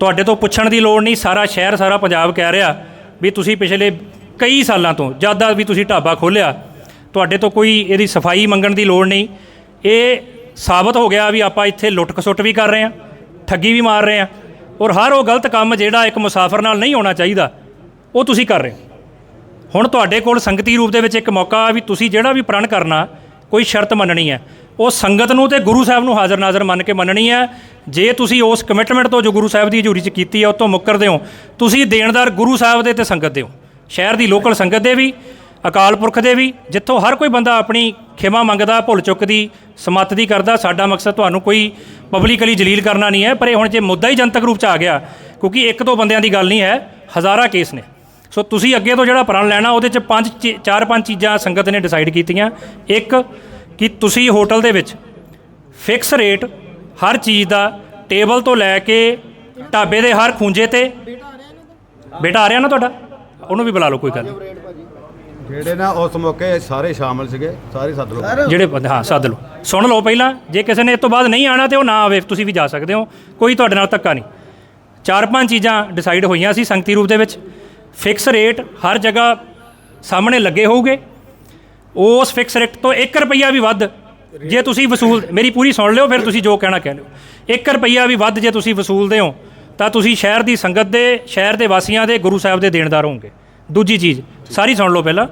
ਤੁਹਾਡੇ ਤੋਂ ਪੁੱਛਣ ਦੀ ਲੋੜ ਨਹੀਂ, ਸਾਰਾ ਸ਼ਹਿਰ, ਸਾਰਾ ਪੰਜਾਬ ਕਹਿ ਰਿਹਾ ਵੀ ਤੁਸੀਂ ਪਿਛਲੇ ਕਈ ਸਾਲਾਂ ਤੋਂ ਜ਼ਿਆਦਾ ਵੀ ਤੁਸੀਂ ਢਾਬਾ ਖੋਲ੍ਹਿਆ। ਤੁਹਾਡੇ ਤੋਂ ਕੋਈ ਇਹਦੀ ਸਫ਼ਾਈ ਮੰਗਣ ਦੀ ਲੋੜ ਨਹੀਂ। ਇਹ ਸਾਬਤ ਹੋ ਗਿਆ ਵੀ ਆਪਾਂ ਇੱਥੇ ਲੁੱਟ ਖਸੁੱਟ ਵੀ ਕਰ ਰਹੇ ਹਾਂ, ਠੱਗੀ ਵੀ ਮਾਰ ਰਹੇ ਹਾਂ ਔਰ ਹਰ ਉਹ ਗਲਤ ਕੰਮ ਜਿਹੜਾ ਇੱਕ ਮੁਸਾਫਰ ਨਾਲ ਨਹੀਂ ਹੋਣਾ ਚਾਹੀਦਾ, ਉਹ ਤੁਸੀਂ ਕਰ ਰਹੇ ਹੁਣ ਤੁਹਾਡੇ ਕੋਲ ਸੰਗਤੀ ਰੂਪ ਦੇ ਵਿੱਚ ਇੱਕ ਮੌਕਾ ਆ ਵੀ ਤੁਸੀਂ ਜਿਹੜਾ ਵੀ ਪ੍ਰਣ ਕਰਨਾ, ਕੋਈ ਸ਼ਰਤ ਮੰਨਣੀ ਹੈ। ਉਹ ਸੰਗਤ ਨੂੰ ਤੇ ਗੁਰੂ ਸਾਹਿਬ ਨੂੰ ਹਾਜ਼ਰ ਨਾਜ਼ਰ ਮੰਨ ਕੇ ਮੰਨਣੀ ਹੈ। ਜੇ ਤੁਸੀਂ ਉਸ ਕਮਿਟਮੈਂਟ ਤੋਂ ਜੋ ਗੁਰੂ ਸਾਹਿਬ ਦੀ ਹਜ਼ੂਰੀ 'ਚ ਕੀਤੀ ਹੈ ਉਹ ਤੋਂ ਮੁੱਕਰਦੇ ਹੋ। ਤੁਸੀਂ ਦੇਣਦਾਰ ਗੁਰੂ ਸਾਹਿਬ ਦੇ ਤੇ ਸੰਗਤ ਦੇ ਹੋ। ਸ਼ਹਿਰ ਦੀ ਲੋਕਲ ਸੰਗਤ ਦੇ ਵੀ, ਅਕਾਲ ਪੁਰਖ ਦੇ ਵੀ, ਜਿੱਥੋਂ ਹਰ ਕੋਈ ਬੰਦਾ ਆਪਣੀ ਖਿਮਾ ਮੰਗਦਾ, ਭੁੱਲ ਚੁੱਕ ਦੀ ਸਮੱਤ ਦੀ ਕਰਦਾ, ਸਾਡਾ ਮਕਸਦ ਤੁਹਾਨੂੰ ਕੋਈ ਪਬਲਿਕਲੀ ਜਲੀਲ ਕਰਨਾ ਨਹੀਂ ਹੈ। ਪਰ ਇਹ ਹੁਣ ਜੇ ਮੁੱਦਾ ਹੀ ਜਨਤਕ ਰੂਪ 'ਚ ਆ ਗਿਆ, ਕਿਉਂਕਿ ਇੱਕ ਦੋ ਬੰਦਿਆਂ ਦੀ ਗੱਲ ਨਹੀਂ ਹੈ, ਹਜ਼ਾਰਾਂ ਕੇਸ ਨੇ। ਸੋ ਤੁਸੀਂ ਅੱਗੇ ਤੋਂ ਜਿਹੜਾ ਪ੍ਰਣ ਲੈਣਾ, ਉਹਦੇ 'ਚ ਪੰਜ ਚਾਰ ਪੰਜ ਚੀਜ਼ਾਂ ਸੰਗਤ ਨੇ ਡਿਸਾਈਡ ਕੀਤੀਆਂ। ਇੱਕ ਕਿ ਤੁਸੀਂ ਹੋਟਲ ਦੇ ਵਿੱਚ ਫਿਕਸ ਰੇਟ ਹਰ ਚੀਜ਼ ਦਾ ਟੇਬਲ ਤੋਂ ਲੈ ਕੇ ਢਾਬੇ ਦੇ ਹਰ ਖੂੰਜੇ ਤੇ ਬੇਟਾ ਆ ਰਿਹਾ ਨਾ ਤੁਹਾਡਾ? ਉਹਨੂੰ ਵੀ ਬੁਲਾ ਲਓ ਕੋਈ ਗੱਲ ਨਹੀਂ। ਜਿਹੜੇ ਨਾ ਉਸ ਮੌਕੇ ਸਾਰੇ ਸ਼ਾਮਲ ਸੀਗੇ ਸਾਰੇ ਸੱਦ ਲਓ। ਜਿਹੜੇ ਬੰਦੇ ਹਾਂ ਸੱਦ ਲਓ। ਸੁਣ ਲਓ ਪਹਿਲਾਂ ਜੇ ਕਿਸੇ ਨੇ ਇਸ ਤੋਂ ਬਾਅਦ ਨਹੀਂ ਆਣਾ ਤੇ ਉਹ ਨਾ ਆਵੇ ਤੁਸੀਂ ਵੀ ਜਾ ਸਕਦੇ ਹੋ। ਕੋਈ ਤੁਹਾਡੇ ਨਾਲ ਧੱਕਾ ਨਹੀਂ। ਚਾਰ ਪੰਜ ਚੀਜ਼ਾਂ ਡਿਸਾਈਡ ਹੋਈਆਂ ਸੀ ਸੰਗਤੀ ਰੂਪ ਦੇ ਵਿੱਚ। ਫਿਕਸ ਰੇਟ ਹਰ ਜਗ੍ਹਾ ਸਾਹਮਣੇ ਲੱਗੇ ਹੋਊਗੇ। ਉਸ ਫਿਕਸ ਰੇਟ ਤੋਂ 1 ਰੁਪਈਆ ਵੀ ਵੱਧ, ਜੇ ਤੁਸੀਂ ਵਸੂਲ, ਮੇਰੀ ਪੂਰੀ ਸੁਣ ਲਿਓ, ਫਿਰ ਤੁਸੀਂ ਜੋ ਕਹਿਣਾ ਕਹਿ ਲਿਓ। 1 ਰੁਪਈਆ ਵੀ ਵੱਧ ਜੇ ਤੁਸੀਂ ਵਸੂਲਦੇ ਹੋ, ਤਾਂ ਤੁਸੀਂ ਸ਼ਹਿਰ ਦੀ ਸੰਗਤ ਦੇ, ਸ਼ਹਿਰ ਦੇ ਵਾਸੀਆਂ ਦੇ, ਗੁਰੂ ਸਾਹਿਬ ਦੇ ਦੇਣਦਾਰ ਹੋਵੋਗੇ। ਦੂਜੀ ਚੀਜ਼, ਸਾਰੀ ਸੁਣ ਲਓ ਪਹਿਲਾਂ।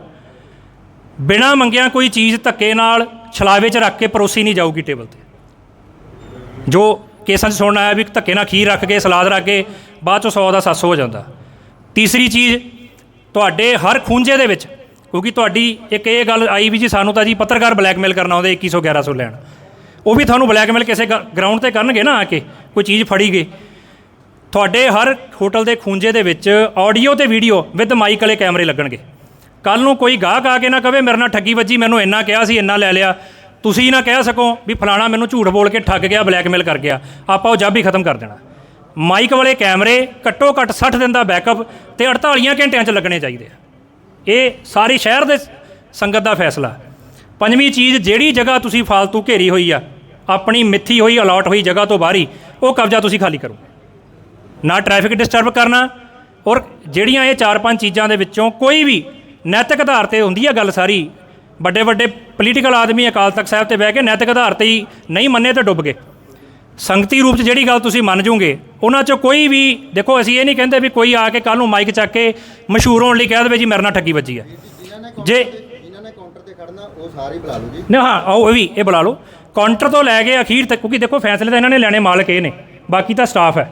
ਬਿਨਾ ਮੰਗਿਆ ਕੋਈ ਚੀਜ਼ ਧੱਕੇ ਨਾਲ ਛਲਾਵੇ 'ਚ ਰੱਖ ਕੇ ਪਰੋਸੀ ਨਹੀਂ ਜਾਊਗੀ ਟੇਬਲ ਤੇ। ਜੋ ਕੇਸਾਂ 'ਚ ਸੁਣਨ ਆਇਆ ਵੀ ਧੱਕੇ ਨਾਲ ਖੀਰ ਰੱਖ ਕੇ, ਸਲਾਦ ਰੱਖ ਕੇ, ਬਾਅਦ 'ਚੋਂ 100 ਦਾ 700 ਹੋ ਜਾਂਦਾ। ਤੀਸਰੀ ਚੀਜ਼, ਤੁਹਾਡੇ ਹਰ ਖੂੰਜੇ ਦੇ ਵਿੱਚ ਕਿਉਂਕਿ ਤੁਹਾਡੀ ਇੱਕ ਇਹ ਗੱਲ ਆਈ ਵੀ ਜੀ, ਸਾਨੂੰ ਤਾਂ ਜੀ ਪੱਤਰਕਾਰ ਬਲੈਕਮੇਲ ਕਰਨਾ ਆਉਂਦੇ 2100 1100 ਲੈਣ। ਉਹ ਵੀ ਤੁਹਾਨੂੰ ਬਲੈਕਮੇਲ ਕਿਸੇ ਗਰਾਊਂਡ ਤੇ ਕਰਨਗੇ ਨਾ ਆ ਕੇ, ਕੋਈ ਚੀਜ਼ ਫੜੀ ਗਏ ਤੁਹਾਡੇ ਹਰ ਹੋਟਲ ਦੇ ਖੂੰਜੇ ਦੇ ਵਿੱਚ ਆਡੀਓ ਤੇ ਵੀਡੀਓ ਵਿਦ ਮਾਈਕ ਵਾਲੇ ਕੈਮਰੇ ਲੱਗਣਗੇ। ਕੱਲ ਨੂੰ ਕੋਈ ਗਾਹਕ ਆ ਕੇ ਨਾ ਕਵੇ ਮੇਰੇ ਨਾਲ ਠੱਗੀ ਵੱਜੀ, ਮੈਨੂੰ ਇੰਨਾ ਕਿਹਾ ਸੀ, ਇੰਨਾ ਲੈ ਲਿਆ। ਤੁਸੀਂ ਨਾ ਕਹਿ ਸਕੋ ਵੀ ਫਲਾਣਾ ਮੈਨੂੰ ਝੂਠ ਬੋਲ ਕੇ ਠੱਗ ਗਿਆ, ਬਲੈਕਮੇਲ ਕਰ ਗਿਆ। ਆਪਾਂ ਉਹ ਜੱਬ ਹੀ ਖਤਮ ਕਰ ਦੇਣਾ। ਮਾਈਕ ਵਾਲੇ ਕੈਮਰੇ ਘੱਟੋ ਘੱਟ 60 ਦਿਨ ਦਾ ਬੈਕਅਪ ਤੇ 48 ਘੰਟਿਆਂ 'ਚ ਲੱਗਣੇ ਚਾਹੀਦੇ ਆ। ਇਹ ਸਾਰੀ ਸ਼ਹਿਰ ਦੇ ਸੰਗਤ ਦਾ ਫੈਸਲਾ। ਪੰਜਵੀਂ ਚੀਜ਼, ਜਿਹੜੀ ਜਗ੍ਹਾ ਤੁਸੀਂ ਫਾਲਤੂ ਘੇਰੀ ਹੋਈ ਆ, ਆਪਣੀ ਮਿੱਥੀ ਹੋਈ, ਅਲਾਟ ਹੋਈ ਜਗ੍ਹਾ ਤੋਂ ਬਾਹਰੀ ਉਹ ਕਬਜ਼ਾ ਤੁਸੀਂ ਖਾਲੀ ਕਰੋ। ਨਾ ਟ੍ਰੈਫਿਕ ਡਿਸਟਰਬ ਕਰਨਾ ਔਰ ਜਿਹੜੀਆਂ ਇਹ ਚਾਰ ਪੰਜ ਚੀਜ਼ਾਂ ਦੇ ਵਿੱਚੋਂ ਕੋਈ ਵੀ ਨੈਤਿਕ ਆਧਾਰ ਤੇ ਹੁੰਦੀ ਆ ਗੱਲ ਸਾਰੀ ਵੱਡੇ ਵੱਡੇ ਪੋਲੀਟੀਕਲ ਆਦਮੀ ਅਕਾਲ ਤਖਤ ਸਾਹਿਬ ਤੇ ਬਹਿ ਕੇ ਨੈਤਿਕ ਆਧਾਰ ਤੇ ਹੀ ਨਹੀਂ ਮੰਨੇ ਤੇ ਡੁੱਬ ਗਏ। ਸੰਗਤੀ ਰੂਪ 'ਚ ਜਿਹੜੀ ਗੱਲ ਤੁਸੀਂ ਮੰਨ ਜੂਗੇ, ਉਹਨਾਂ 'ਚੋਂ ਕੋਈ ਵੀ, ਦੇਖੋ ਅਸੀਂ ਇਹ ਨਹੀਂ ਕਹਿੰਦੇ ਵੀ ਕੋਈ ਆ ਕੇ ਕੱਲ ਨੂੰ ਮਾਈਕ ਚੱਕ ਕੇ ਮਸ਼ਹੂਰ ਹੋਣ ਲਈ ਕਹਿ ਦੇਵੇ ਜੀ ਮੇਰੇ ਨਾਲ ਠੱਗੀ ਵੱਜੀ ਹੈ ਜੇ ਇਹਨਾਂ ਨੇ ਕਾਊਂਟਰ ਤੇ ਖੜਨਾ ਉਹ ਸਾਰੇ ਬੁਲਾ ਲਓ ਜੀ ਨਾ ਹਾਂ, ਆਓ ਇਹ ਵੀ, ਇਹ ਬੁਲਾ ਲਓ। ਕਾਊਂਟਰ ਤੋਂ ਲੈ ਕੇ ਅਖੀਰ ਤੱਕ, ਕਿਉਂਕਿ ਦੇਖੋ ਫੈਸਲੇ ਤਾਂ ਇਹਨਾਂ ਨੇ ਲੈਣੇ, ਮਾਲਕ ਇਹ ਨੇ, ਬਾਕੀ ਤਾਂ ਸਟਾਫ ਹੈ।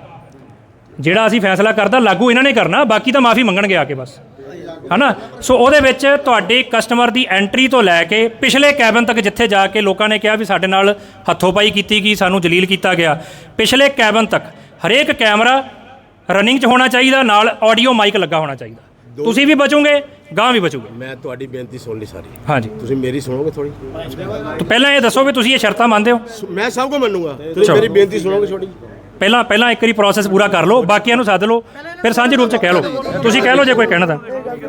ਜਿਹੜਾ ਅਸੀਂ ਫੈਸਲਾ ਕਰਦਾ, ਲਾਗੂ ਇਹਨਾਂ ਨੇ ਕਰਨਾ, ਬਾਕੀ ਤਾਂ ਮਾਫੀ ਮੰਗਣਗੇ ਆ ਕੇ ਬਸ। ਹਨਾ? ਸੋ ਉਹਦੇ ਵਿੱਚ ਤੁਹਾਡੇ ਕਸਟਮਰ ਦੀ ਐਂਟਰੀ ਤੋਂ ਲੈ ਕੇ ਪਿਛਲੇ ਕੈਬਨ ਤੱਕ ਜਿੱਥੇ ਜਾ ਕੇ ਲੋਕਾਂ ਨੇ ਕਿਹਾ ਵੀ ਸਾਡੇ ਨਾਲ ਹੱਥੋਂਪਾਈ ਕੀਤੀ ਗਈ ਸਾਨੂੰ ਜਲੀਲ ਕੀਤਾ ਗਿਆ। ਪਿਛਲੇ ਕੈਬਨ ਤੱਕ ਹਰੇਕ ਕੈਮਰਾ ਰਨਿੰਗ 'ਚ ਹੋਣਾ ਚਾਹੀਦਾ ਨਾਲ ਆਡੀਓ ਮਾਈਕ ਲੱਗਾ ਹੋਣਾ ਚਾਹੀਦਾ। ਤੁਸੀਂ ਵੀ ਬਚੋਗੇ ਗਾਂ ਵੀ ਬਚੋਗੇ। ਮੈਂ ਤੁਹਾਡੀ ਬੇਨਤੀ ਸੁਣ ਲਈ ਸਾਰੀ। ਹਾਂਜੀ। ਤੁਸੀਂ ਮੇਰੀ ਸੁਣੋਗੇ ਥੋੜੀ ਤਾਂ ਪਹਿਲਾਂ ਇਹ ਦੱਸੋ ਵੀ ਤੁਸੀਂ ਇਹ ਸ਼ਰਤਾਂ ਮੰਨਦੇ ਹੋ? ਮੈਂ ਸਭ ਕੁਝ ਮੰਨੂਗਾ। ਤੁਸੀਂ। ਮੇਰੀ ਬੇਨਤੀ ਸੁਣੋਗੇ ਥੋੜੀ ਪਹਿਲਾਂ ਪਹਿਲਾਂ ਇੱਕ ਵਾਰੀ ਪ੍ਰੋਸੈਸ ਪੂਰਾ ਕਰ ਲਓ ਬਾਕੀਆਂ ਨੂੰ ਸੱਦ ਲਓ ਫਿਰ ਸਾਂਝੇ ਰੂਪ 'ਚ ਕਹਿ ਲਓ। ਤੁਸੀਂ ਕਹਿ ਲਓ ਜੇ ਕੋਈ ਕਹਿਣਾ ਤਾਂ।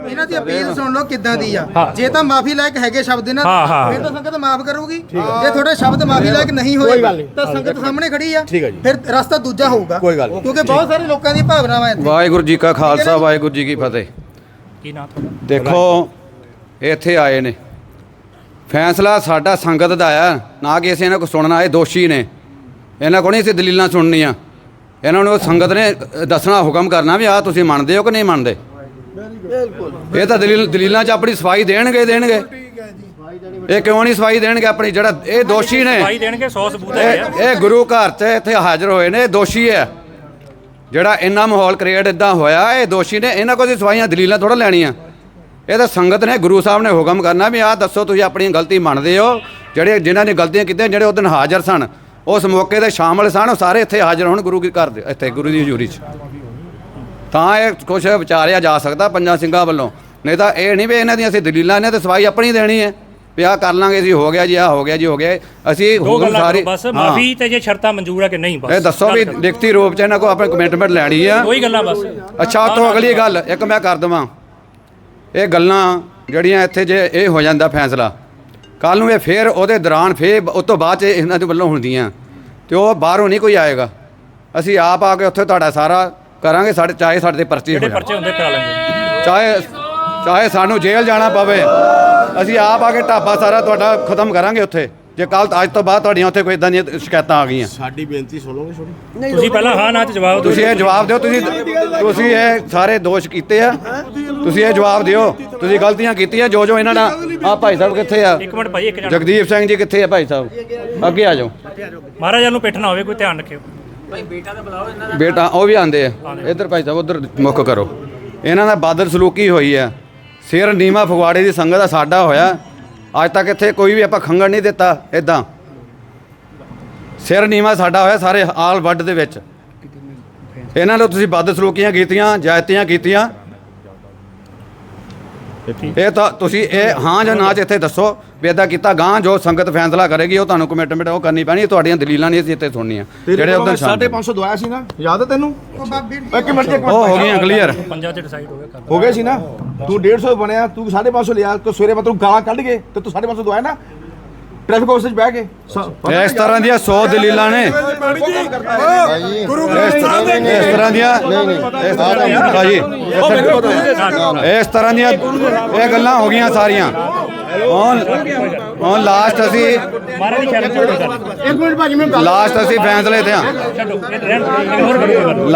ਇਹਨਾਂ ਦੀ ਅਪੀਲ ਸੁਣ ਲਓ ਕਿੱਦਾਂ ਦੀ ਆ। ਜੇ ਤਾਂ ਮਾਫੀ ਲਾਇਕ ਹੈਗੇ ਸ਼ਬਦ ਇਹਨਾਂ ਹਾਂ, ਹਾਂ। ਫਿਰ ਤਾਂ ਸੰਗਤ ਮਾਫ ਕਰੂਗੀ। ਜੇ ਤੁਹਾਡੇ ਸ਼ਬਦ ਮਾਫੀ ਲਾਇਕ ਨਹੀਂ ਹੋਏ ਕੋਈ ਗੱਲ ਨਹੀਂ। ਤਾਂ ਸੰਗਤ ਸਾਹਮਣੇ ਖੜੀ ਆ। ਠੀਕ ਹੈ ਜੀ। ਫਿਰ ਰਸਤਾ ਦੂਜਾ ਹੋਊਗਾ। ਕੋਈ ਗੱਲ ਨਹੀਂ। ਕਿਉਂਕਿ ਬਹੁਤ ਸਾਰੇ ਲੋਕਾਂ ਦੀ ਭਾਵਨਾਵਾਂ ਇੱਥੇ। ਵਾਹਿਗੁਰੂ ਜੀ ਕਾ ਖਾਲਸਾ ਵਾਹਿਗੁਰੂ ਜੀ ਕੀ ਫਤਿਹ। ਕੀ ਨਾਂ ਤੁਹਾਡਾ? ਦੇਖੋ ਇੱਥੇ ਆਏ ਨੇ। ਫੈਸਲਾ ਸਾਡਾ ਸੰਗਤ ਦਾ ਆ ਨਾ ਕਿ ਅਸੀਂ ਇਹਨਾਂ ਕੋ ਸੁਣਨਾ ਇਹ ਦੋਸ਼ੀ ਨੇ। ਇਹਨਾਂ ਕੋਲ ਨਹੀਂ ਅਸੀਂ ਦਲੀਲਾਂ ਸੁਣਨੀਆਂ। ਇਹਨਾਂ ਨੂੰ ਸੰਗਤ ਨੇ ਅ, ਦੱਸਣਾ ਹੁਕਮ ਕਰਨਾ ਵੀ ਆਹ ਤੁਸੀਂ ਮੰਨਦੇ ਹੋ ਕਿ ਨਹੀਂ ਮੰਨਦੇ। ਇਹ ਤਾਂ ਦਲੀਲ ਦਲੀਲਾਂ 'ਚ ਆਪਣੀ ਸਫ਼ਾਈ ਦੇਣਗੇ ਹੀ ਦੇਣਗੇ। ਇਹ ਕਿਉਂ ਨਹੀਂ ਸਫ਼ਾਈ ਦੇਣਗੇ ਆਪਣੀ? ਜਿਹੜਾ ਇਹ ਦੋਸ਼ੀ ਨੇ ਭਾਈ ਦੇਣਗੇ 100 ਸਬੂਤ ਹੈ ਇਹ ਇਹ ਗੁਰੂ ਘਰ 'ਚ ਇੱਥੇ ਹਾਜ਼ਰ ਹੋਏ ਨੇ ਇਹ ਦੋਸ਼ੀ ਹੈ। ਜਿਹੜਾ ਇੰਨਾ ਮਾਹੌਲ ਕ੍ਰੀਏਟ ਇਦਾਂ ਹੋਇਆ ਇਹ ਦੋਸ਼ੀ ਨੇ ਇਹਨਾਂ ਕੋਲ ਦੀ ਸਵਾਈਆਂ ਦਲੀਲਾਂ ਥੋੜਾ ਲੈਣੀਆਂ। ਇਹ ਤਾਂ ਸੰਗਤ ਨੇ ਗੁਰੂ ਸਾਹਿਬ ਨੇ ਹੁਕਮ ਕਰਨਾ ਵੀ ਆਹ ਦੱਸੋ ਤੁਸੀਂ ਆਪਣੀ ਗਲਤੀ ਮੰਨਦੇ ਹੋ। ਜਿਹੜੇ ਜਿਨ੍ਹਾਂ ਨੇ ਗਲਤੀਆਂ ਕੀਤੀਆਂ ਜਿਹੜੇ ਉਹ ਦਿਨ ਹਾਜ਼ਰ ਸਨ ਉਸ ਮੌਕੇ ਤੇ ਸ਼ਾਮਲ ਸਨ ਉਹ ਸਾਰੇ ਇੱਥੇ ਹਾਜ਼ਰ ਹੋਣ ਗੁਰੂ ਕੀ ਘਰ ਦੇ ਇੱਥੇ ਗੁਰੂ ਦੀ ਹਜ਼ੂਰੀ 'ਚ। ਤਾਂ ਇਹ ਕੁਛ ਵਿਚਾਰਿਆ ਜਾ ਸਕਦਾ ਪੰਜਾਂ ਸਿੰਘਾਂ ਵੱਲੋਂ। ਨਹੀਂ ਤਾਂ ਇਹ ਨਹੀਂ ਵੀ ਇਹਨਾਂ ਦੀਆਂ ਅਸੀਂ ਦਲੀਲਾਂ ਨੇ ਤੇ ਸਵਾਈ ਆਪਣੀ ਦੇਣੀ ਹੈ। ਵੀ ਆਹ ਕਰ ਲਾਂਗੇ ਜੀ ਹੋ ਗਿਆ ਜੀ ਆਹ ਹੋ ਗਿਆ ਜੀ ਹੋ ਗਿਆ। ਅਸੀਂ ਹੁਕਮ ਗੱਲਾਂ ਸਾਰੀ ਬਸ ਹਾਂ। ਮਾਫੀ ਤੇ ਜੇ ਸ਼ਰਤਾਂ ਮਨਜ਼ੂਰ ਹੈ ਕਿ ਨਹੀਂ ਬਸ। ਇਹ ਦੱਸੋ ਵੀ। ਲਿਖਤੀ ਰੂਪ ਚ ਇਹਨਾਂ ਕੋ ਆਪਣੀ ਕਮਿਟਮੈਂਟ ਲੈਣੀ ਆ। ਕੋਈ ਗੱਲਾਂ ਬਸ। ਅੱਛਾ ਤੋਂ ਅਗਲੀ ਗੱਲ ਇੱਕ ਮੈਂ ਕਰ ਦਵਾਂ। ਇਹ ਗੱਲਾਂ ਜਿਹੜੀਆਂ ਇੱਥੇ ਜੇ ਇਹ ਹੋ ਜਾਂਦਾ ਫੈਸਲਾ ਕੱਲ ਨੂੰ ਇਹ ਫੇਰ ਉਹਦੇ ਦੌਰਾਨ ਫੇਰ ਉਸ ਤੋਂ ਬਾਅਦ ਚ ਇਹਨਾਂ ਦੇ ਵੱਲੋਂ ਹੁੰਦੀਆਂ। ਤੇ ਉਹ ਬਾਹਰੋਂ ਨਹੀਂ ਕੋਈ ਆਏਗਾ। ਅਸੀਂ ਆਪ ਆ ਕੇ ਉੱਥੇ ਤੁਹਾਡਾ ਸਾਰਾ ਕਰਾਂਗੇ ਸਾਡੇ ਚਾਹੇ ਸਾਡੇ ਤੇ ਪਰਚੇ ਹੋ ਜਿਹੜੇ ਜਾਣ। ਪਰਚੇ ਹੁੰਦੇ ਕਰਾ ਲੈਂਗੇ ਚਾਹੇ ਚਾਹੇ ਸਾਨੂੰ ਜੇਲ੍ਹ ਜਾਣਾ ਪਵੇ। ਅਸੀਂ ਆਪ ਆ ਕੇ ਢਾਬਾ ਸਾਰਾ ਤੁਹਾਡਾ ਖਤਮ ਕਰਾਂਗੇ ਉੱਥੇ। ਜੇ ਕੱਲ ਅੱਜ ਤੋਂ ਬਾਅਦ ਤੁਹਾਡੀਆਂ ਉੱਥੇ ਕੋਈ ਇਦਾਂ ਦੀਆਂ ਸ਼ਿਕਾਇਤਾਂ ਆ ਗਈਆਂ। ਸਾਡੀ ਬੇਨਤੀ ਸੁਣੋਗੇ ਛੋਟੀ? ਤੁਸੀਂ ਪਹਿਲਾਂ ਹਾਂ ਨਾ ਚ ਜਵਾਬ ਦਿਓ ਤੁਸੀਂ ਇਹ ਜਵਾਬ ਦਿਓ ਤੁਸੀਂ ਤੁਸੀਂ ਇਹ ਸਾਰੇ ਦੋਸ਼ ਕੀਤੇ ਆ। ਤੁਸੀਂ ਇਹ ਜਵਾਬ ਦਿਓ। ਤੁਸੀਂ ਗਲਤੀਆਂ ਕੀਤੀਆਂ ਜੋ ਜੋ ਇਹਨਾਂ ਨਾਲ ਆ ਭਾਈ ਸਾਹਿਬ ਕਿੱਥੇ ਆ? ਇੱਕ ਮਿੰਟ ਭਾਈ ਇੱਕ ਜਣਾ। ਜਗਦੀਪ ਸਿੰਘ ਜੀ ਕਿੱਥੇ ਆ ਭਾਈ ਸਾਹਿਬ? ਅੱਗੇ ਆ ਜਾਓ। ਮਹਾਰਾਜ ਨੂੰ ਪਿੱਠ ਨਾ ਹੋਵੇ ਕੋਈ ਧਿਆਨ ਰੱਖਿਓ। ਬੇਟਾ ਉਹ ਵੀ ਆਂਦੇ ਆ। ਇੱਧਰ ਭਾਈ ਸਾਹਿਬ ਉਧਰ ਮੁੱਖ ਕਰੋ। ਇਹਨਾਂ ਦਾ ਬਾਦਲ ਸਲੂਕੀ ਹੋਈ ਆ। ਸਿਰ ਨੀਮਾ ਫਗਵਾੜੇ ਦੀ ਸੰਗਤ ਦਾ ਸਾਡਾ ਹੋਇਆ। ਅੱਜ ਤੱਕ ਇੱਥੇ ਕੋਈ ਵੀ ਆਪਾਂ ਖੰਗਣ ਨਹੀਂ ਦਿੱਤਾ ਇਦਾਂ ਸਿਰ ਨੀਮਾ ਸਾਡਾ ਹੋਇਆ ਸਾਰੇ ਆਲ ਵੱਡ ਦੇ ਵਿੱਚ। ਇਹਨਾਂ ਨੂੰ ਤੁਸੀਂ ਬਾਦਲ ਸਲੂਕੀਆਂ ਕੀਤੀਆਂ ਜਾਇਤੀਆਂ ਕੀਤੀਆਂ। ਇਹ ਤਾਂ ਤੁਸੀਂ ਇਹ ਹਾਂ ਜਾਂ ਨਾ ਚ ਇੱਥੇ ਦੱਸੋ। ਵੀ ਇਦਾਂ ਕੀਤਾ ਗਾਂ ਜੋ ਸੰਗਤ ਫੈਸਲਾ ਕਰੇਗੀ ਉਹ ਤੁਹਾਨੂੰ ਕਮਿਟਮੈਂਟ ਉਹ ਕਰਨੀ ਪੈਣੀ ਤੁਹਾਡੀਆਂ ਦਲੀਲਾਂ ਨਹੀਂ ਅਸੀਂ ਇੱਥੇ ਸੁਣਨੀਆਂ। ਜਿਹੜੇ ਉਦੋਂ ਸ਼ਾਮ 550 ਦਵਾਇਆ ਸੀ ਨਾ ਯਾਦ ਹੈ ਤੈਨੂੰ? ਇੱਕ ਮਿੰਟ ਇੱਕ ਉਹ ਹੋ ਗਈਆਂ ਕਲੀਅਰ ਪੰਜਾਂ ਚ ਡਿਸਾਈਡ ਹੋ ਗਿਆ ਹੋ ਗਏ ਸੀ ਨਾ? ਤੂੰ 150 ਬਣਿਆ ਤੂੰ 550 ਲਿਆ ਤੂੰ ਸਵੇਰੇ ਮੈਂ ਤੂੰ ਗਾਲਾਂ ਕੱਢ ਕੇ ਤੇ ਤੂੰ 550 ਦਵਾਇਆ ਨਾ? ਟ੍ਰੈਫਿਕ ਆਫਿਸ ਬਹਿ ਕੇ। ਸ- ਇਸ ਤਰ੍ਹਾਂ ਦੀਆਂ 100 ਦਲੀਲਾਂ ਨੇ। ਇਸ ਇਸ ਤਰ੍ਹਾਂ ਦੀਆਂ ਇਸ ਤਰ੍ਹਾਂ ਦੀਆਂ ਇਸ ਤਰ੍ਹਾਂ ਦੀਆਂ ਇਹ ਗੱਲਾਂ ਹੋ ਗਈਆਂ ਸਾਰੀਆਂ। ਹੁਣ ਹੁਣ ਲਾਸਟ ਅਸੀਂ ਗੱਲ। ਨਹੀਂ। ਇੱਕ ਮਿੰਟ ਭਾਜੀ ਗੱਲ ਲਾਸਟ ਅਸੀਂ ਫੈਸਲੇ ਤੇ ਆ। ਛੱਡੋ। ਰਹਿਣ ਦਿਓ, ignore ਕਰੋ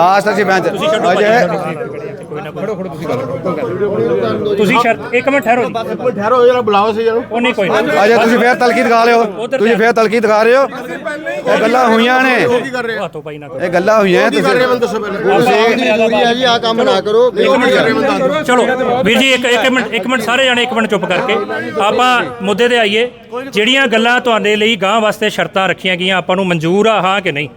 ਕੋਈ। ਤੁਸੀਂ ਸ਼ਰਤ ਇੱਕ ਮਿੰਟ ਠਹਿਰੋ ਜੀ। ਇੱਕ ਮਿੰਟ ਠਹਿਰੋ ਜਰਾ ਬੁਲਾਓ ਸੀ ਜਰਾ ਉਹ ਨਹੀਂ ਕੋਈ ਨਹੀਂ। ਅਜੇ ਤੁਸੀਂ ਫੇਰ ਤਲਖੀ ਦਿਖਾ ਲਿਓ ਤੁਸੀਂ ਫੇਰ ਤਲਖੀ ਦਿਖਾ ਰਹੇ ਹੋ। ਇਹ ਗੱਲਾਂ ਹੋਈਆਂ ਨੇ। ਹੱਥੋਂ ਪਾਈ ਕਰੋ। ਇਹ ਗੱਲਾਂ ਹੋਈਆਂ ਕੀ ਕਰ ਰਹੇ ਮੈਨੂੰ ਤੁਸੀਂ ਦੱਸੋ ਪਹਿਲਾਂ ਜ਼ਰੂਰੀ ਹੈ ਜੀ ਆ ਕੰਮ ਨਾ ਕਰੋ। ਉਹ ਕੀ ਕਰ ਰਹੇ ਮੈਨੂੰ ਦੱਸ। ਦਿਓ ਚਲੋ ਵੀਰ ਜੀ ਇੱਕ ਇੱਕ ਮਿੰਟ ਇੱਕ ਮਿੰਟ ਸਾਰੇ ਜਾਣੇ ਇੱਕ ਮਿੰਟ ਚੁੱਪ ਕਰਕੇ। ਆਪਾਂ ਮੁੱਦੇ ਤੇ ਆਈਏ। ਜਿਹੜੀਆਂ ਗੱਲਾਂ ਤੁਹਾਡੇ ਲਈ ਗਾਂ ਵਾਸਤੇ ਸ਼ਰਤਾਂ ਰੱਖੀਆਂ ਗਈਆਂ ਆਪਾਂ ਨੂੰ ਮਨਜ਼ੂਰ ਆ ਹਾਂ ਕਿ ਨਹੀਂ?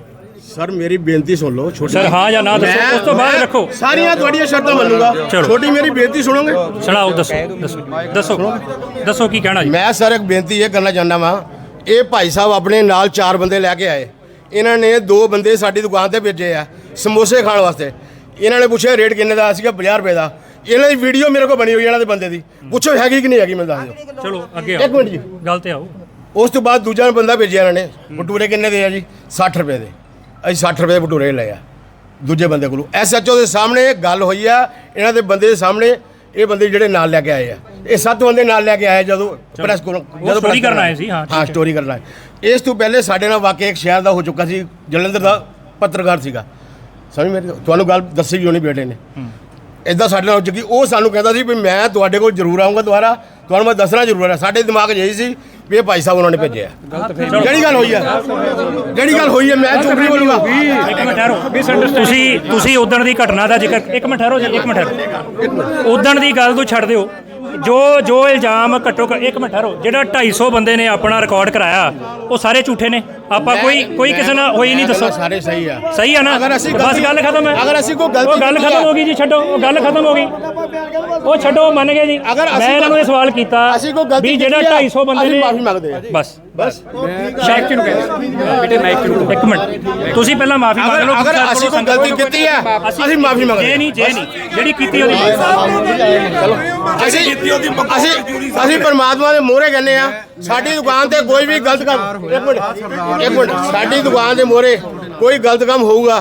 ਸਰ ਮੇਰੀ ਬੇਨਤੀ ਸੁਣ ਲਓ ਛੋਟੀ ਸਰ ਹਾਂ ਜਾਂ ਨਾ ਦੱਸੋ ਉਸ ਤੋਂ ਬਾਅਦ ਰੱਖੋ। ਸਾਰੀਆਂ ਤੁਹਾਡੀਆਂ ਸ਼ਰਤਾਂ ਮੰਨੂਗਾ। ਚਲੋ। ਛੋਟੀ ਮੇਰੀ ਬੇਨਤੀ ਸੁਣੋਗੇ? ਸੁਣਾਓ ਦੱਸੋ ਦੱਸੋ ਦੱਸੋ। ਦੱਸੋ ਕੀ ਕਹਿਣਾ ਜੀ। ਮੈਂ ਸਰ ਇੱਕ ਬੇਨਤੀ ਇਹ ਕਰਨਾ ਚਾਹੁੰਦਾ ਵਾਂ ਇਹ ਭਾਈ ਸਾਹਿਬ ਆਪਣੇ ਨਾਲ ਚਾਰ ਬੰਦੇ ਲੈ ਕੇ ਆਏ। ਇਹਨਾਂ ਨੇ ਦੋ ਬੰਦੇ ਸਾਡੀ ਦੁਕਾਨ ਤੇ ਭੇਜੇ ਆ ਸਮੋਸੇ ਖਾਣ ਵਾਸਤੇ। ਇਹਨਾਂ ਨੇ ਪੁੱਛਿਆ ਰੇਟ ਕਿੰਨੇ ਦਾ ਸੀਗਾ 50 ਰੁਪਏ ਦਾ। ਇਹਨਾਂ ਦੀ ਵੀਡੀਓ ਮੇਰੇ ਕੋਲ ਬਣੀ ਹੋਈ ਇਹਨਾਂ ਦੇ ਬੰਦੇ ਦੀ। ਪੁੱਛੋ ਹੈਗੀ ਕਿ ਨਹੀਂ ਹੈਗੀ ਮੈਨੂੰ ਦੱਸ ਦਿਓ। ਚਲੋ ਅੱਗੇ ਇੱਕ ਆਓ ਮਿੰਟ ਜੀ। ਗੱਲ ਤੇ ਆਓ। ਉਸ ਤੋਂ ਬਾਅਦ ਦੂਜਾ ਬੰਦਾ ਭੇਜਿਆ ਇਹਨਾਂ ਨੇ। ਭਟੂਰੇ ਕਿੰਨੇ ਦੇ ਆ ਜੀ? 60 ਰੁਪਏ ਦੇ। ਅਸੀਂ 60 ਰੁਪਏ ਦੇ ਭਟੂਰੇ ਲਏ ਆ ਦੂਜੇ ਬੰਦੇ ਕੋਲੋਂ। ਐਸਐਚਓ ਦੇ ਸਾਹਮਣੇ ਗੱਲ ਹੋਈ ਆ ਇਹਨਾਂ ਦੇ ਬੰਦੇ ਦੇ ਸਾਹਮਣੇ ਇਹ ਬੰਦੇ ਜਿਹੜੇ ਨਾਲ ਲੈ ਕੇ ਆਏ ਆ। ਇਹ ਸੱਤ ਬੰਦੇ ਨਾਲ ਲੈ ਕੇ ਆਏ ਜਦੋਂ ਪ੍ਰੈਸ ਕੋਲ ਜਦੋਂ press ਕਰਨ ਆਏ ਸੀ, ਹਾਂ, ਹਾਂ। ਸਟੋਰੀ ਕਰਨ ਆਏ। ਇਸ ਤੋਂ ਪਹਿਲੇ ਸਾਡੇ ਨਾਲ ਵਾਕਿਆ ਇੱਕ ਸ਼ਹਿਰ ਦਾ ਹੋ ਚੁੱਕਾ ਸੀ ਜਲੰਧਰ ਦਾ ਪੱਤਰਕਾਰ ਸੀਗਾ। ਸਮਝ ਮੇਰੀ? ਤੁਹਾਨੂੰ ਗੱਲ ਦੱਸੀ ਹੋਣੀ ਬੇਟੇ ਨੇ। ਇਦਾਂ ਸਾਡੇ ਨਾਲ ਹੋ ਚੁੱਕੀ ਉਹ ਸਾਨੂੰ ਕਹਿੰਦਾ ਸੀ ਵੀ ਮੈਂ ਤੁਹਾਡੇ ਕੋਲ ਜ਼ਰੂਰ ਆਉਂਗਾ ਦੁਬਾਰਾ। ਤੁਹਾਨੂੰ ਮੈਂ ਦੱਸਣਾ ਜ਼ਰੂਰ ਹੈ ਸਾਡੇ ਦਿਮਾਗ 'ਚ ਇਹੀ ਸੀ ਵੀ ਇਹ ਭਾਈ ਸਾਹਿਬ ਉਹਨਾਂ ਨੇ ਭੇਜਿਆ। ਜਿਹੜੀ ਗੱਲ ਹੋਈ ਹੈ ਜਿਹੜੀ ਗੱਲ ਹੋਈ ਹੈ ਮੈਂ ਚੁੱਪ ਨਹੀਂ ਬੋਲੂਗਾ। ਇੱਕ ਮਿੰਟ ਠਹਿਰੋ। ਤੁਸੀਂ ਤੁਸੀਂ ਉਦਣ ਦੀ ਘਟਨਾ ਦਾ ਜ਼ਿਕਰ ਇੱਕ ਮਿੰਟ ਠਹਿਰੋ ਜੀ ਇੱਕ ਮਿੰਟ। ਠਹਿਰੋ ਉਦਣ ਦੀ ਗੱਲ ਤੋਂ ਛੱਡ ਦਿਓ। ਜੋ ਜੋ ਇਲਜ਼ਾਮ ਘੱਟੋ ਘੱਟ ਇੱਕ ਮਿੰਟ ਠਹਿਰੋ ਜਿਹੜਾ 250 ਬੰਦੇ ਨੇ ਆਪਣਾ ਰਿਕਾਰਡ ਕਰਾਇਆ ਉਹ ਸਾਰੇ ਝੂਠੇ ਨੇ। ਆਪਾਂ ਕੋਈ ਕੋਈ ਕਿਸੇ ਨਾਲ ਹੋਈ ਨਹੀਂ ਦੱਸੋ। ਸਾਰੇ ਸਹੀ ਆ। ਸਹੀ ਆ ਨਾ? ਬਸ ਗੱਲ ਖਤਮ ਹੈ। ਅਗਰ ਅਸੀਂ ਕੋਈ ਗਲਤੀ ਉਹ ਗੱਲ ਖਤਮ ਹੈ। ਗਈ ਜੀ ਛੱਡੋ। ਉਹ ਗੱਲ ਖਤਮ ਹੋ ਗਈ। ਉਹ ਛੱਡੋ ਮੰਨ ਗਏ ਜੀ। ਮੈਂ ਇਹਨਾਂ ਨੂੰ ਇਹ ਸਵਾਲ ਕੀਤਾ ਵੀ ਜਿਹੜਾ ਕੀਤੀ ਹੈ, 250 ਬੰਦੇ ਅਸੀਂ ਨੇ ਮਾਫ਼ੀ ਮੰਗਦੇ ਹਾਂ। ਬਸ। ਬਸ। ਸ਼ਾਇਕ ਕਿਉਂ ਕਹਿੰਦੇ ਬੇਟੇ ਮਾਈਕ ਕਿਉਂ ਇੱਕ ਮਿੰਟ। ਤੁਸੀਂ ਪਹਿਲਾਂ ਮਾਫੀ ਮੰਗ ਲਓ ਅਗਰ ਅਸੀਂ ਕੋਈ ਗਲਤੀ ਕੀਤੀ ਹੈ ਅਸੀਂ ਮਾਫੀ ਮੰਗਦੇ ਜੇ। ਨਹੀਂ ਜੇ ਨਹੀਂ ਜਿਹੜੀ ਕੀਤੀ ਉਹਦੀ ਅਸੀਂ ਅਸੀਂ ਅਸੀਂ ਪਰਮਾਤਮਾ ਦੇ ਮੋਹਰੇ ਕਹਿੰਦੇ ਆ ਸਾਡੀ ਦੁਕਾਨ ਤੇ ਕੋਈ ਵੀ ਗਲਤ ਕੰਮ ਇੱਕ ਮਿੰਟ ਇੱਕ ਮਿੰਟ ਸਾਡੀ ਦੁਕਾਨ ਦੇ ਮੋਹਰੇ ਕੋਈ ਗਲਤ ਕੰਮ ਹੋਊਗਾ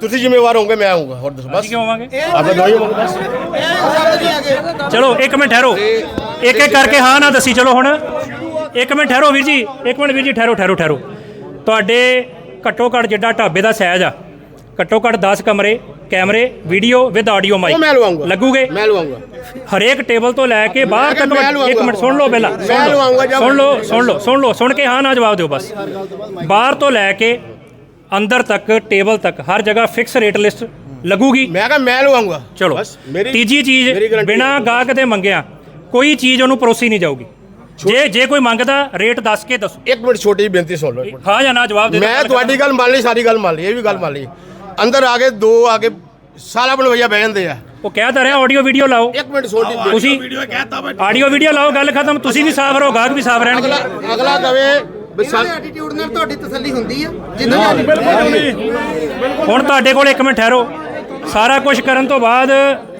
ਤੁਸੀਂ ਜ਼ਿੰਮੇਵਾਰ ਹੋਗੇ ਮੈਂ ਆਉਂਗਾ ਹੋਰ ਦੱਸੋ ਬਸ। ਕਿਉਂ ਆਵਾਂਗੇ? ਆਪਾਂ ਦਵਾਈ ਮੰਗੋ ਬਸ ਚਲੋ ਇੱਕ ਮਿੰਟ ਠਹਿਰੋ। ਇੱਕ ਇੱਕ ਕਰਕੇ ਹਾਂ ਨਾ ਦੱਸੀ ਚਲੋ ਹੁਣ। ਇੱਕ ਮਿੰਟ ਠਹਿਰੋ ਵੀਰ ਜੀ ਇੱਕ ਮਿੰਟ ਵੀਰ ਜੀ ਠਹਿਰੋ ਠਹਿਰੋ ਠਹਿਰੋ। ਤੁਹਾਡੇ ਘੱਟੋ ਘੱਟ ਜਿੱਡਾ ਢਾਬੇ ਦਾ ਸਾਈਜ਼ ਆ ਘੱਟੋ ਘੱਟ 10 ਕਮਰੇ। ਕੈਮਰੇ ਵੀਡੀਓ ਵਿਦ ਆਡੀਓ ਉਹ ਮੈਂ ਮਾਈਕ ਲਵਾਉਂਗਾ। ਲੱਗੂਗੇ? ਮੈਂ ਲਵਾਉਂਗਾ। ਹਰੇਕ ਟੇਬਲ ਤੋਂ ਲੈ ਕੇ ਬਾਹਰ ਤੱਕ ਇੱਕ। ਮਿੰਟ ਸੁਣ ਲਓ ਪਹਿਲਾਂ। ਮੈਂ ਜਦ- ਸੁਣ ਲਓ ਸੁਣ ਲਓ ਸੁਣ ਲਓ। ਸੁਣ ਕੇ ਹਾਂ ਨਾ ਜਵਾਬ ਦਿਓ ਬਸ। ਬਾਹਰ ਤੋਂ ਲੈ ਕੇ ਅੰਦਰ ਤੱਕ ਟੇਬਲ ਤੱਕ ਹਰ ਜਗ੍ਹਾ ਫਿਕਸ ਰੇਟ ਲਿਸਟ ਲੱਗੂਗੀ। ਮੈਂ ਕਿਹਾ ਮੈਂ ਲਵਾਉਂਗਾ। ਚਲੋ। ਬਸ ਮੇਰੀ ਤੀਜੀ ਚੀਜ਼ ਬਿਨਾ ਗਾਹਕ ਦੇ ਮੰਗਿਆ ਕੋਈ ਚੀਜ਼ ਉਹਨੂੰ ਪਰੋਸੀ ਨਹੀਂ ਜਾਊਗੀ। ਜੇ ਜੇ ਕੋਈ ਮੰਗਦਾ ਰੇਟ ਦੱਸ ਕੇ ਦੱਸੋ। ਇੱਕ ਮਿੰਟ ਛੋਟੀ ਬੇਨਤੀ ਸੁਣ ਲਓ। ਹਾਂ ਜਾਂ ਨਾ ਜਵਾਬ ਦੇ ਦਿਓ। ਮੈਂ ਤੁਹਾਡੀ ਗੱਲ ਮੰਨ ਲਈ ਸਾਰੀ ਗੱਲ ਮੰਨ ਲਈ ਇਹ ਵੀ ਗੱਲ ਮੰਨ ਲਈ। ਅੰਦਰ ਆ ਕੇ ਦੋ ਆ ਕੇ ਸਾਲਾ ਬਣਵਈਆ ਬਹਿ ਜਾਂਦੇ ਆ। ਉਹ ਕਹਿ ਤਾਂ ਰਿਹਾ ਆਡੀਓ ਵੀਡੀਓ ਲਾਓ। ਇੱਕ ਮਿੰਟ ਛੋਟੀ ਤੁਸੀਂ ਆਡੀਓ ਵੀਡੀਓ ਲਾਓ ਗੱਲ ਖਤਮ ਤੁਸੀਂ ਵੀ ਸਾਫ਼ ਰਹੋ ਗਾਹਕ ਵੀ ਸਾਫ਼ ਰਹਿਣਗੇ। ਅਗਲਾ ਅਗਲਾ ਕਵੇ ਵੀ ਸਾ- ਐਟੀਟਿਊਡ ਨਾਲ ਤੁਹਾਡੀ ਤਸੱਲੀ ਹੁੰਦੀ ਆ ਜਿੰਨਾ ਹੁਣ ਤੁਹਾਡੇ ਕੋਲ ਇੱਕ ਮਿੰਟ ਠਹਿਰੋ। ਸਾਰਾ ਕੁਝ ਕਰਨ ਤੋਂ ਬਾਅਦ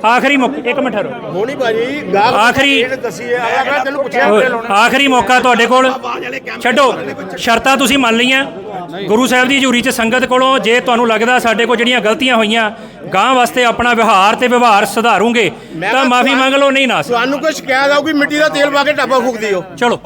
ਆਖਰੀ ਮੌਕਾ ਇੱਕ ਮਿੰਟ ਠਹਿਰੋ। ਹੋਣੀ ਭਾਜੀ ਆਖਰੀ- ਦੱਸੀ ਹੈ ਆਇਆ ਮੈਂ ਤੈਨੂੰ ਪੁੱਛਿਆ ਉਹ ਆਖਰੀ ਮੌਕਾ ਤੁਹਾਡੇ ਕੋਲ। ਛੱਡੋ। ਸ਼ਰਤਾਂ ਤੁਸੀਂ ਮੰਨ ਲਈਆਂ। ਗੁਰੂ ਸਾਹਿਬ ਦੀ ਹਜ਼ੂਰੀ 'ਚ ਸੰਗਤ ਕੋਲੋਂ ਜੇ ਤੁਹਾਨੂੰ ਲੱਗਦਾ ਸਾਡੇ ਕੋਲ ਜਿਹੜੀਆਂ ਗਲਤੀਆਂ ਹੋਈਆਂ ਗਾਂ ਵਾਸਤੇ ਆਪਣਾ ਵਿਵਹਾਰ ਤੇ ਵਿਵਹਾਰ ਸੁਧਾਰੋਗੇ ਤਾਂ ਮਾਫੀ ਮੰਗ ਲਓ ਨਹੀਂ ਨਾ। ਤੁਹਾਨੂੰ ਕੋਈ ਸ਼ਿਕਾਇਤ ਆਊਗੀ ਮਿੱਟੀ ਦਾ ਤੇਲ ਪਾ ਕੇ ਢਾਬਾ ਫੂਕ ਦਿਓ ਚਲੋ